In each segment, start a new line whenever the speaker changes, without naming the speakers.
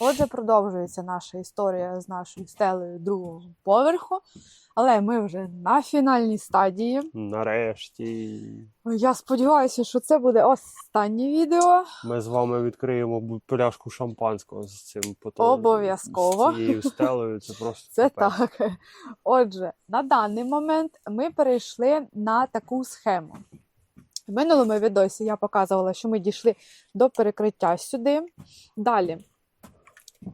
Отже, продовжується наша історія з нашою стелею другого поверху. Але ми вже на фінальній стадії.
Нарешті
Я сподіваюся, що це буде останнє відео.
ми з вами відкриємо пляшку шампанського з цим потом.
Обов'язково.
З цією стелею. Це просто
Це
капець.
так. Отже, на даний момент ми перейшли на таку схему. В минулому відосі я показувала, що ми дійшли до перекриття сюди. Далі.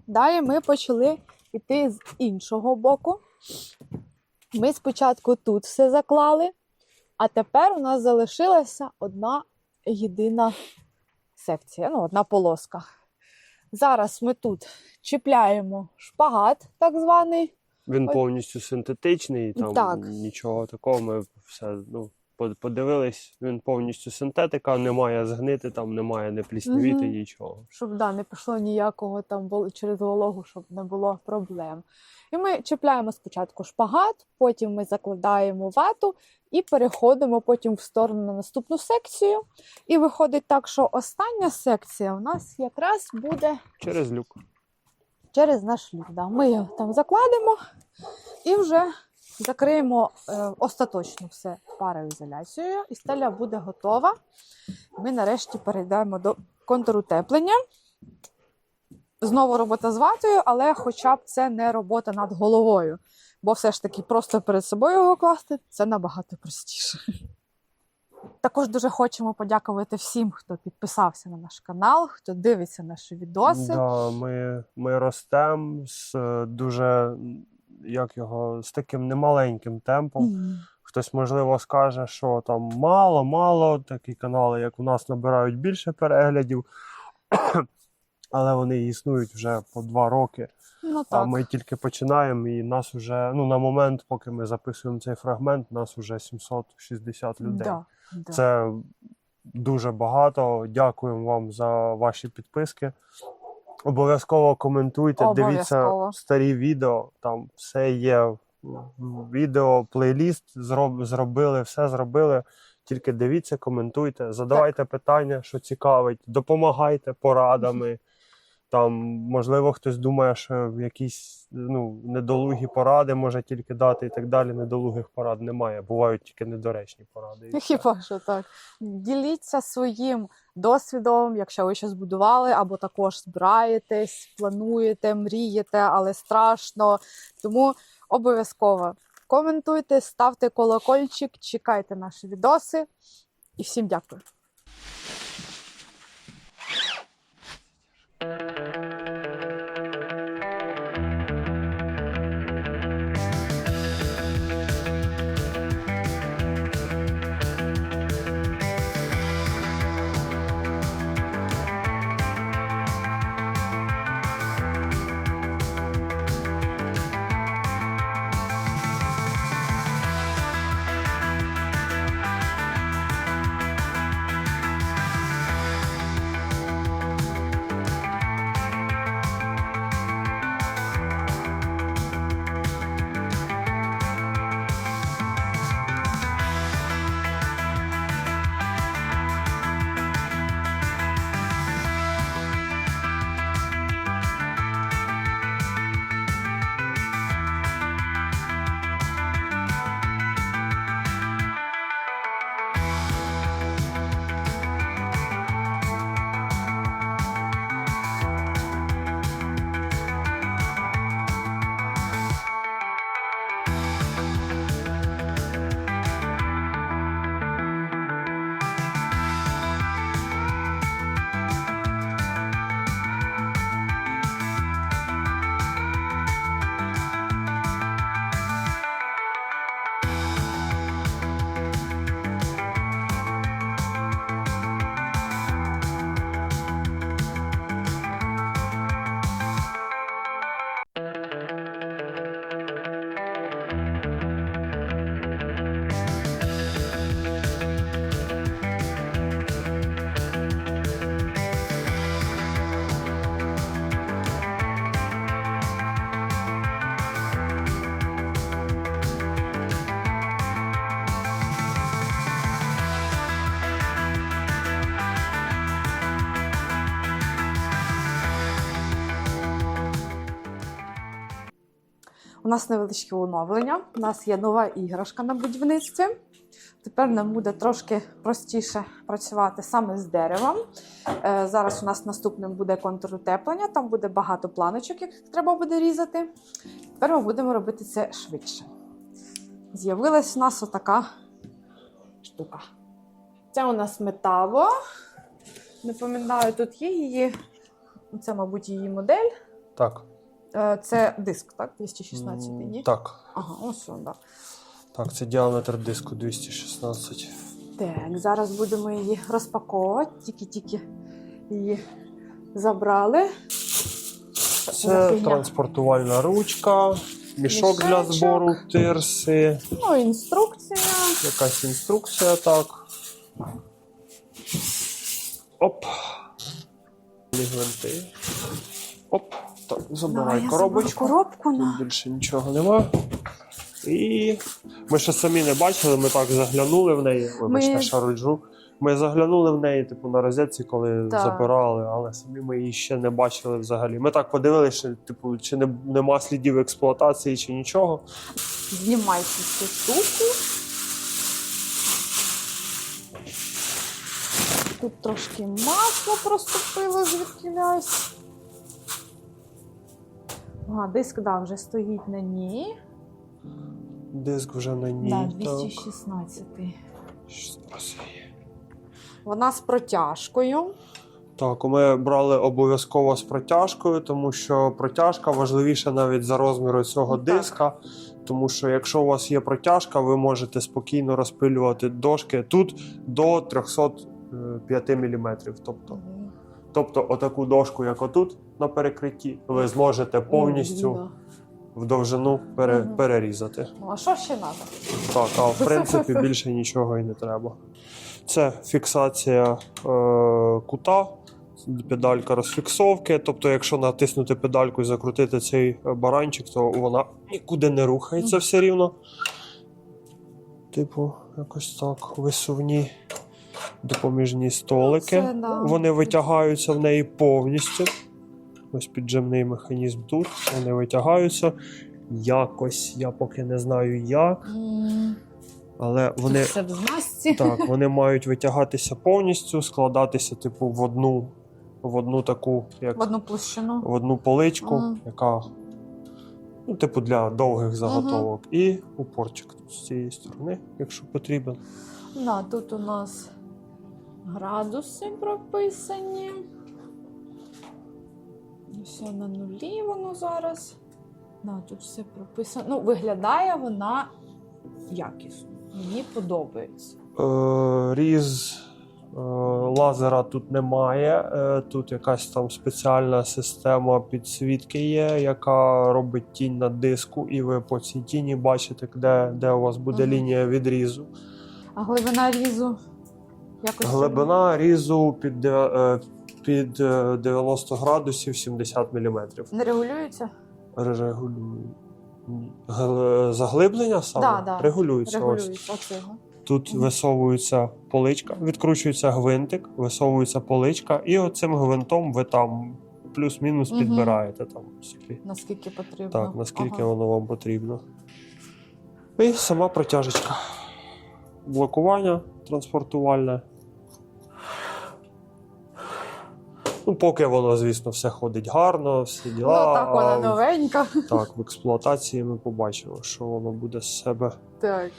Далі ми почали йти з іншого боку. Ми спочатку тут все заклали, а тепер у нас залишилася одна єдина секція, ну, одна полоска. Зараз ми тут чіпляємо шпагат, так званий.
Він повністю синтетичний, там
Так.
нічого такого. Ми все ну, подивились, він повністю синтетика, немає згнити, там немає не пліснявіти,
Мгм.
нічого.
щоб да, не пішло ніякого там через вологу, щоб не було проблем. І ми чіпляємо спочатку шпагат, потім ми закладаємо вату і переходимо потім в сторону на наступну секцію. І виходить так, що остання секція у нас якраз буде
Через люк.
через наш люк. Да. Ми його там закладемо і вже закриємо е, остаточно все пароізоляцією, і стеля буде готова. Ми нарешті перейдемо до контрутеплення. Знову робота з ватою, але хоча б це не робота над головою. Бо все ж таки просто перед собою його класти це набагато простіше. Також дуже хочемо подякувати всім, хто підписався на наш канал, хто дивиться наші відоси.
Да, ми, ми ростемо з е, дуже як його, з таким немаленьким темпом.
Мгм.
Хтось, можливо, скаже, що там мало, мало, такі канали, як у нас, набирають більше переглядів, але вони існують вже по два роки.
Ну
А ми тільки починаємо, і нас вже, ну, на момент, поки ми записуємо цей фрагмент, нас вже 760 людей.
Да, да.
Це дуже багато. Дякуємо вам за ваші підписки. Обов'язково коментуйте, дивіться старі відео. Там все є. Відео, плейліст зроб, зробили, все зробили. Тільки дивіться, коментуйте, задавайте питання, що цікавить, допомагайте порадами. Там, можливо, хтось думає, що якісь ну, недолугі поради може тільки дати і так далі. Недолугих порад немає. Бувають тільки недоречні поради. і.
Хіба що так. Діліться своїм досвідом, якщо ви щось будували, або також збираєтесь, плануєте, мрієте, але страшно. Тому обов'язково коментуйте, ставте колокольчик, чекайте наші відоси. І всім дякую. Thank you. У нас невеличке оновлення. У нас є нова іграшка на будівництві. Тепер нам буде трошки простіше працювати саме з деревом. Е, Зараз у нас наступним буде контур утеплення, там буде багато планочок, яких треба буде різати. Тепер ми будемо робити це швидше. З'явилась у нас отака штука. Це у нас метаво. Не пам'ятаю, тут є її. Це, мабуть, її модель.
Так.
Е, Це диск, так? 216 ні?
Так.
Ага, ось він, так.
Так, це діаметр диску 216.
Так, зараз будемо її розпаковувати. Тільки-тільки її забрали.
Це
фігня?
транспортувальна ручка, мішок для збору тирси,
Ну, інструкція.
якась інструкція, так. Оп. Гвинти. Оп. Так, забирай
Давай,
коробочку.
коробку
Тут більше нічого нема. І ми ще самі не бачили, ми так заглянули в неї. Вибачте,
Ми-
шароджу. Ми заглянули в неї, типу, на розетці, коли
Так.
забирали, але самі ми її ще не бачили взагалі. Ми так подивилися, типу, чи не, нема слідів експлуатації, чи нічого.
Знімайте цю штуку. Тут трошки масло проступило звідкілясь. Ага, диск да, вже стоїть на ній.
Диск вже на ній.
Да, 216.
Зараз.
Вона з протяжкою.
Так, ми брали обов'язково з протяжкою, тому що протяжка важливіша навіть за розміру цього
Ну, так.
диска. Тому що якщо у вас є протяжка, ви можете спокійно розпилювати дошки тут до 305 мм. Тобто, тобто отаку дошку, як отут на перекритті, ви зможете повністю в довжину пере, перерізати.
Ну, а що ще треба?
Так, а в принципі більше нічого і не треба. Це фіксація е, кута, педалька розфіксовки. Тобто, якщо натиснути педальку і закрутити цей е, баранчик, то вона нікуди не рухається все рівно. Типу, якось так, висувні допоміжні столики.
Це, да.
Вони витягаються в неї повністю. Ось піджимний механізм тут. Вони витягаються. Якось, я поки не знаю як, але вони,
Все в
так, вони мають витягатися повністю, складатися, типу, в одну, в одну таку, як
В одну площину.
в одну поличку,
Мгм.
яка, ну, типу, для довгих заготовок. І упорчик з цієї сторони, якщо потрібен.
Да, тут у нас градуси прописані. Все на нулі воно зараз. Да, тут все прописано. Ну, виглядає вона якісно. Мені подобається.
Е, різ е, лазера тут немає. Е, тут якась там спеціальна система підсвітки є, яка робить тінь на диску, і ви по цій тіні бачите, де, де у вас буде
Мгм.
лінія відрізу.
А глибина різу якось.
Глибина різу під, е, під е, 90 градусів 70 мм.
не регулюється?
Гл- Заглиблення саме
Да, да.
регулюється. Ось.
Регулюється оцього.
Тут
Мгм.
висовується поличка, відкручується гвинтик, висовується поличка, і оцим гвинтом ви там плюс-мінус
Мгм.
підбираєте там собі.
Наскільки потрібно.
Так, наскільки
Ага.
воно вам потрібно. І сама протяжечка. Блокування транспортувальне. Ну, поки воно, звісно, все ходить гарно, всі діла.
Ну, так вона новенька.
Так, в експлуатації ми побачимо, що воно буде з себе.
Так.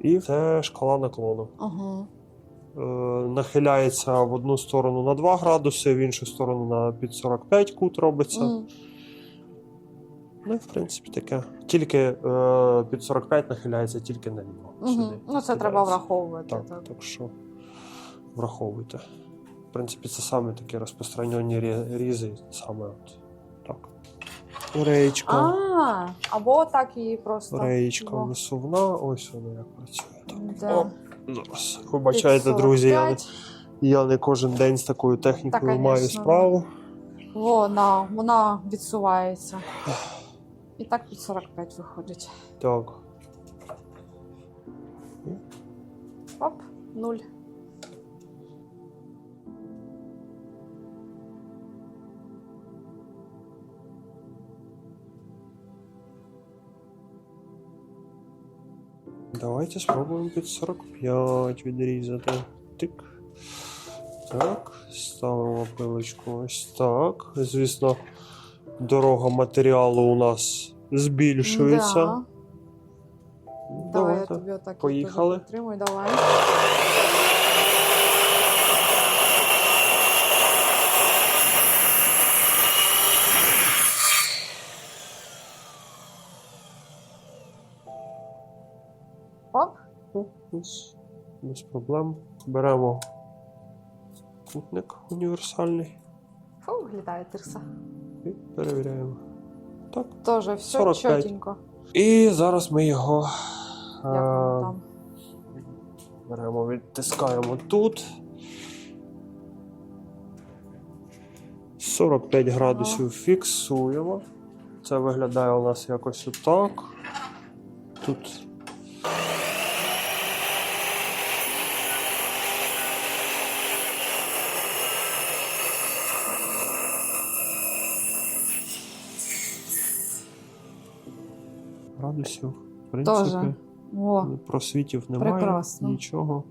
І це шкала наклону.
Ага.
Е, нахиляється в одну сторону на 2 градуси, в іншу сторону на під 45 кут робиться.
М.
Ну, і, в принципі, таке. Тільки е, під 45 нахиляється тільки наліво.
Мгм.
Сюди
Ну, це треба враховувати.
Так,
так.
так що враховуйте. В принципі, це саме такі розпространені різи, саме от так. Реєчка.
А, або так її просто.
Реєчка
Во.
висувна, ось вона як працює. Так.
Да.
О, зараз. Ви бачаєте, друзі, я не,
45.
я не кожен день з такою технікою
Та,
маю
конечно,
справу.
Вона, вона відсувається. І так під 45 виходить.
Так.
Оп, нуль.
Давайте спробуємо під 45 відрізати. Тик. Так, ставимо пилочку ось так. Звісно, дорога матеріалу у нас збільшується.
Да. Давай я
Давайте.
тобі отак
Поїхали.
Тримуй, давай. Оп.
Ну, Без, проблем. Беремо кутник універсальний
Фу, виглядає тирса.
і перевіряємо. Так.
Тоже все
45.
чотенько.
І зараз ми його
Як воно
е,
там?
беремо, відтискаємо тут. 45 градусів фіксуємо. Це виглядає у нас якось отак. Тут. Градусів, в принципі,
Тоже. О,
просвітів немає.
Прекрасно.
Нічого.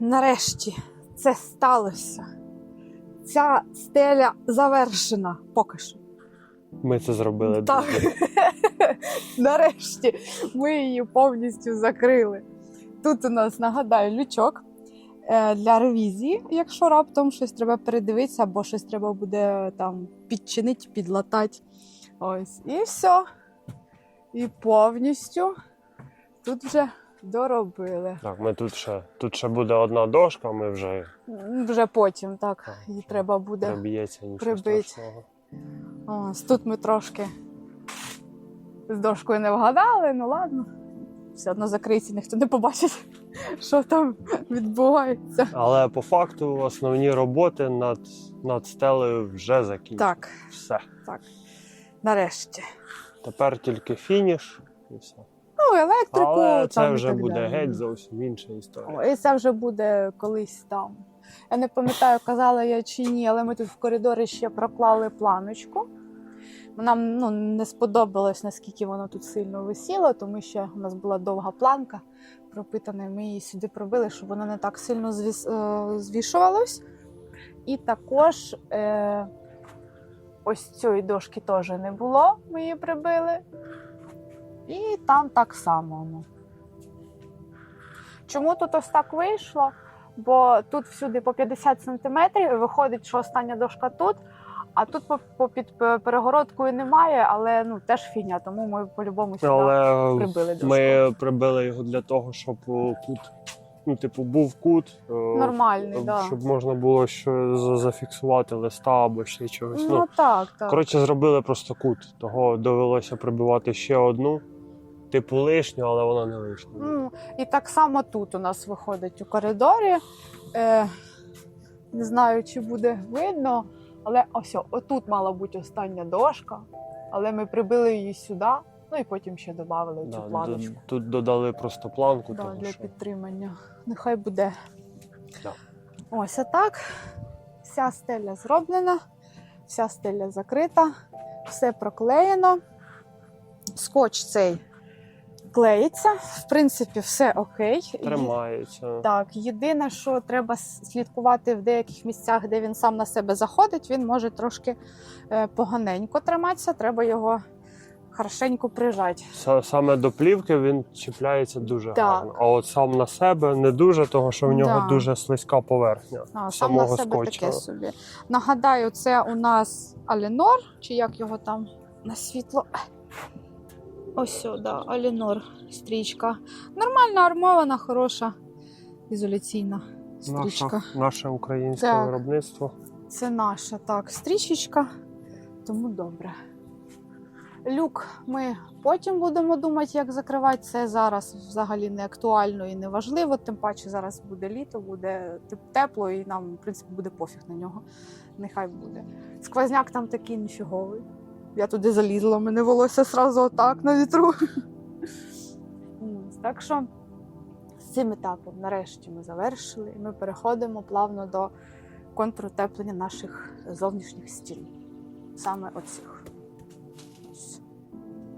Нарешті це сталося. Ця стеля завершена поки що.
Ми це зробили.
Так. Нарешті ми її повністю закрили. Тут у нас, нагадаю, лючок е, для ревізії, якщо раптом щось треба передивитися, або щось треба буде там підчинити, підлатати. Ось, і все. І повністю тут вже доробили.
Так, ми тут ще тут ще буде одна дошка, ми вже
Вже потім, так,
Так,
її треба буде.
приб'ється нічого
прибить.
страшного.
Ось тут ми трошки з дошкою не вгадали, ну ладно. Все одно закриється, ніхто не побачить, що там відбувається.
Але по факту основні роботи над, над стелею вже закінчені.
Так,
Все.
так. Нарешті.
Tепер тільки фініш і все.
Ну, електрику.
Але це
там і
вже
так
буде
далі.
геть зовсім інша історія.
О, І це вже буде колись там. Я не пам'ятаю, казала я чи ні, але ми тут в коридорі ще проклали планочку. Нам ну, не сподобалось, наскільки воно тут сильно висіло, тому що у нас була довга планка пропитана. Ми її сюди пробили, щоб воно не так сильно звіс, е, звішувалось. І також е, ось цієї дошки теж не було, ми її прибили. І там так само. Чому тут ось так вийшло? Бо тут всюди по 50 сантиметрів, виходить, що остання дошка тут, а тут по, під перегородкою немає, але ну теж фігня, тому ми по-любому сюди
Але
прибили дошку.
ми прибили його для того, щоб кут, ну, типу, був кут,
Нормальний, так. Да.
щоб можна було що зафіксувати листа або ще чогось.
Ну так, так.
Коротше, зробили просто кут. Того довелося прибивати ще одну, типу лишню, але вона не лишня.
Ну, і так само тут у нас виходить у коридорі. Е, не знаю, чи буде видно, але ось отут мала бути остання дошка, але ми прибили її сюди, ну і потім ще додали
Да,
цю
д-
планочку.
тут додали просто планку,
Да,
тому
для
що
підтримання. Нехай буде.
Да.
Ось а так. Вся стеля зроблена, вся стеля закрита, все проклеєно. Скотч цей клеїться. В принципі, все окей.
тримається.
Так, єдине, що треба слідкувати в деяких місцях, де він сам на себе заходить, він може трошки е, поганенько триматися, треба його хорошенько прижати.
Саме до плівки він чіпляється дуже
Так.
гарно. А от сам на себе не дуже, тому що в нього
Да.
дуже слизька поверхня.
А, сам на себе
скотча.
таке собі. Нагадаю, це у нас Алінор, чи як його там на світло. Ось сюди, Алінор, стрічка. Нормальна армована, хороша ізоляційна стрічка.
Наше, наше українське
Так.
виробництво.
Це наша так, стрічечка, тому добре. Люк ми потім будемо думати, як закривати. Це зараз взагалі не актуально і не важливо. Тим паче зараз буде літо, буде тепло, і нам, в принципі, буде пофіг на нього. Нехай буде. Сквозняк там такий ніфіговий. Я туди залізла, мене волосся сразу отак на вітру. Так що з цим етапом нарешті ми завершили, і ми переходимо плавно до контрутеплення наших зовнішніх стін. Саме оцих.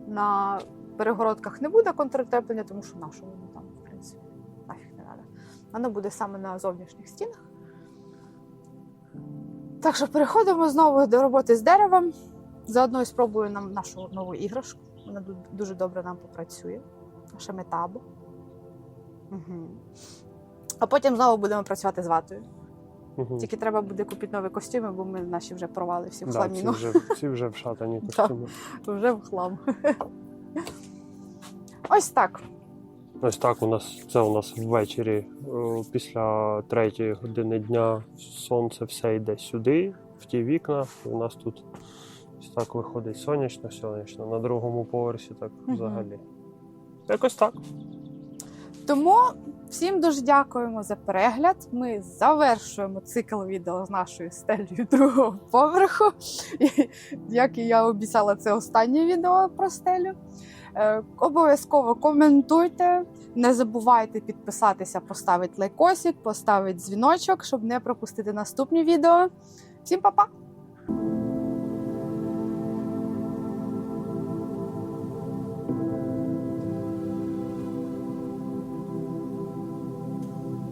На перегородках не буде контрутеплення, тому що нашого воно там, в принципі, нафіг не треба. Воно буде саме на зовнішніх стінах. Так що переходимо знову до роботи з деревом. Заодно і спробую нам нашу нову іграшку. Вона дуже добре нам попрацює. Наша метабо. Угу. А потім знову будемо працювати з ватою.
Мгм.
Тільки треба буде купити нові костюми, бо ми наші вже порвали всі в
Да,
хламіну.
вже, ці вже вшатані
Да.
костюми.
Вже в хлам. Ось так.
Ось так у нас це у нас ввечері після третьої години дня сонце все йде сюди, в ті вікна. У нас тут ось так виходить сонячно, сонячно. На другому поверсі так
Мгм.
взагалі. Якось так.
Тому всім дуже дякуємо за перегляд. Ми завершуємо цикл відео з нашою стелею другого поверху. І, як і я обіцяла, це останнє відео про стелю. Е, Обов'язково коментуйте. Не забувайте підписатися, поставити лайкосик, поставити дзвіночок, щоб не пропустити наступні відео. Всім па-па!